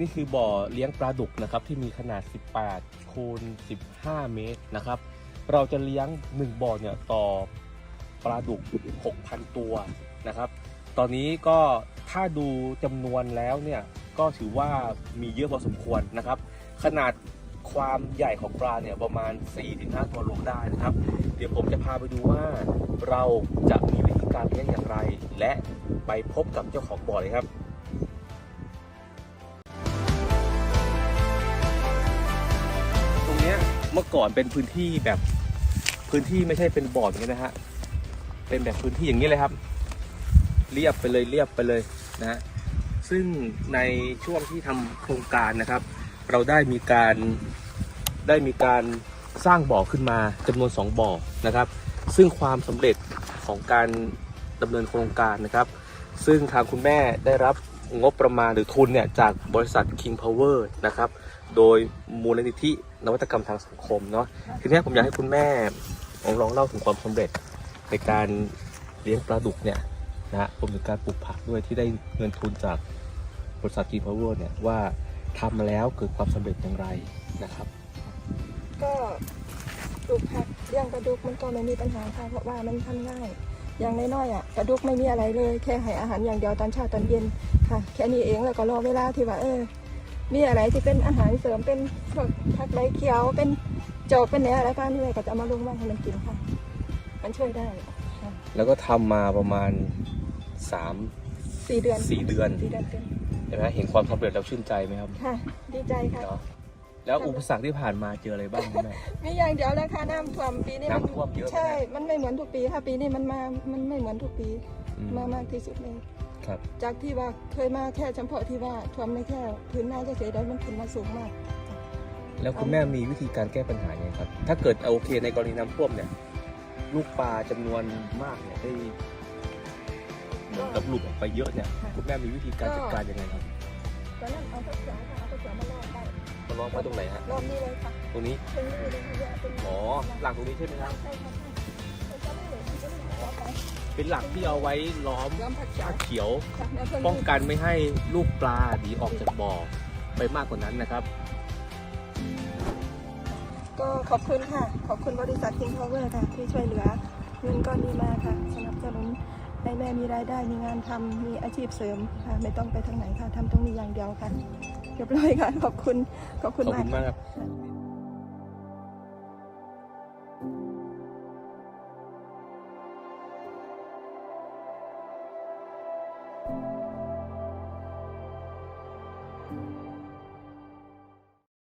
นี่คือบ่อเลี้ยงปลาดุกนะครับที่มีขนาด 18 คูณ 15 เมตรนะครับ เราจะเลี้ยง 1 บ่อเนี่ยต่อปลาดุก 6,000 ตัวนะครับ ตอนนี้ก็ถ้าดูจำนวนแล้วเนี่ยก็ถือว่ามีเยอะพอสมควรนะครับ ขนาดความใหญ่ของปลาเนี่ยประมาณ 4-5 ตัวโลได้นะครับ เดี๋ยวผมจะพาไปดูว่าเราจะมีวิธีการเลี้ยงอย่างไร และไปพบกับเจ้าของบ่อเลยครับ เมื่อก่อนเป็นพื้นที่แบบพื้นที่ไม่ใช่เป็นบ่ออย่างนี้นะฮะ เป็นแบบพื้นที่อย่างนี้เลยครับ เรียบไปเลยเรียบไปเลยนะ ซึ่งในช่วงที่ทำโครงการนะครับ เราได้มีการได้มีการสร้างบ่อขึ้นมาจำนวน 2 บ่อนะครับ ซึ่งความสำเร็จของการดำเนินโครงการนะครับ ซึ่งทางคุณแม่ได้รับ งบประมาณหรือทุนเนี่ยจากบริษัท King Power นะครับ โดยมูลนิธินวัตกรรมทางสังคมเนาะทีนี้ผมอยากให้คุณแม่ลองเล่าถึงความสำเร็จในการเลี้ยงปลาดุกเนี่ยนะฮะรวมถึงการปลูกผักด้วยที่ได้เงินทุนจากบริษัท King Power เนี่ยว่าทำมาแล้วเกิดความสำเร็จอย่างไรนะครับ ก็ปลูกผักเลี้ยงปลาดุกมันก็ไม่มีปัญหาค่ะเพราะว่ามันทำง่าย อย่างน้อยๆอะปลาดุกไม่มีอะไรเลย แค่ให้อาหารอย่างเดียวตอนเช้าตอนเย็นค่ะ แค่นี้เองแล้วก็รอเวลาที่ว่าเออ มีอะไรที่เป็นอาหารเสริมเป็นพวกผักใบเขียวเป็นโจกเป็นเนื้ออะไรก็นี่เลยก็จะเอามาลงมาให้มันกินค่ะ มันช่วยได้ค่ะแล้วก็ทำมาประมาณ3สี่เดือน4เดือนสี่เดือนเต็มใช่ไหมเห็นความสำเร็จแล้วชื่นใจไหมครับค่ะ ดีใจค่ะ เนาะ แล้วอุปสรรคที่ผ่านมาเจออะไรบ้างคุณแม่ มีอย่างเดียวแล้วค่ะน้ำท่วมปีนี้มันน้ำท่วมเยอะไหมใช่ มันไม่เหมือนทุกปีค่ะปีนี้มันมา มันไม่เหมือนทุกปี อืมมามากที่สุดเลย ครับ จากที่ว่าเคยมาแค่เฉพาะที่ว่าท่วมในแค่พื้นหน้าเฉยๆได้มันขึ้นมาสูงมาก แล้วคุณแม่มีวิธีการแก้ปัญหาไงครับ ถ้าเกิดเอาโอเคในกรณีน้ำท่วมเนี่ย ลูกปลาจำนวนมากเนี่ยได้เหมือนกับหลุดออกไปเยอะเนี่ย คุณแม่มีวิธีการจัดการยังไงครับ ตอนนั้นเอาข้าวเสือค่ะเอาข้าวเสือมาลอดได้มา ล้อมไว้ตรงไหนฮะรอบนี้เลยค่ะตรงนี้ตรงนี้เลยค่ะเป็นอ๋อหลักตรงนี้ใช่ไหมครับใช่ค่ะใช่ค่ะมันจะไม่เหลือมันจะไม่เหลือเอาไปเป็นหลักที่เอาไว้ล้อมล้อมผักเขียวผ้าเขียวค่ะแล้วเพิ่มป้องกันไม่ให้ลูกปลาหนีออกจากบ่อไปมากกว่านั้นนะครับ ก็ขอบคุณค่ะ ขอบคุณบริษัท King Power ค่ะ ที่ช่วยเหลือเงินก้อนนี้มาค่ะสนับสนุนให้ แม่มีรายได้มีงานทำมีอาชีพเสริมค่ะไม่ต้องไปทางไหนค่ะทำตรงนี้อย่างเดียวค่ะเรียบร้อยค่ะขอบคุณขอบคุณขอบมากคุณมากครับ